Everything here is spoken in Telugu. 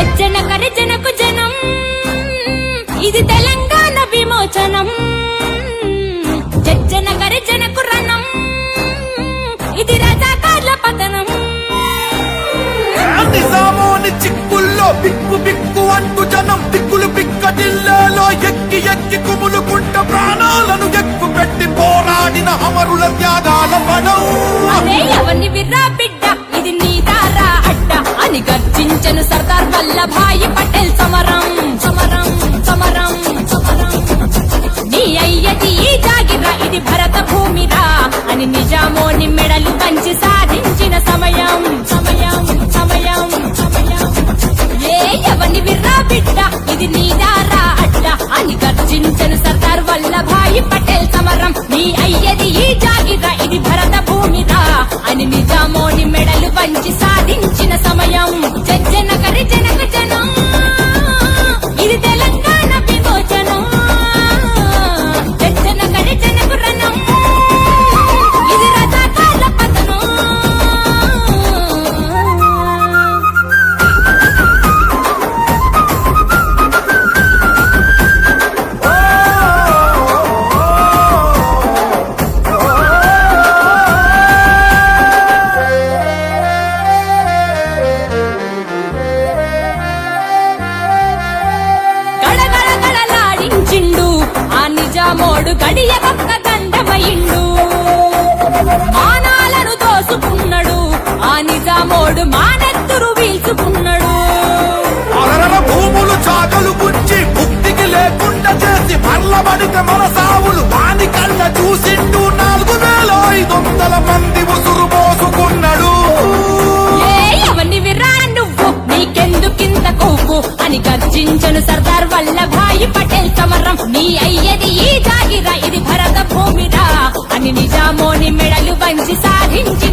గర్జనకు జనం. ఇది తెలంగాణ విమోచనం. జజ్జన గర్జనకు రణం. ఇది రజాకార్ల పతనం. నిజామోని చిక్కుల్లో బిక్కు బిక్కు అంటూ జనం దిక్కులు బిక్కటిల్లేలో ఎక్కి ఎక్కి కుములుకుంట ప్రాణాలను ఎక్కు పెట్టి పోరాడిన అమరుల త్యాగాల పడం అదే ఎవరిని విర్రా బిడ్డ వల్లభాయి పటేల్ సమరం సమరం సమరం సమరం. నీ అయ్యది ఈ జాగిరా ఇది భరత భూమిరా. అని నిజామోని మెడలు పంచి సాధించిన సమయం సమయం సమయం సమయం. ఏ ఎవని విర్రా బిడ్డ ఇది నీదారా అడ్డ అని గర్జించను సర్దార్ వల్లభాయి పటేల్ సమరం. నీ అయ్యది ఈ జాగిరా ఇది భరత భూమిరా. అని నిజామోని మెడలు వంచి చిండు ఆ నిజామోడు గడియ పక్క దండమయిండు మానాలను దోసుకున్నాడు. ఆ నిజామోడు మానెత్తురు వీల్చుకున్నాడు. నీ అయ్యది ఈ జాగిరా ఇది భరత భూమిరా. అని నిజామోని మెడలు వంచి సాధించి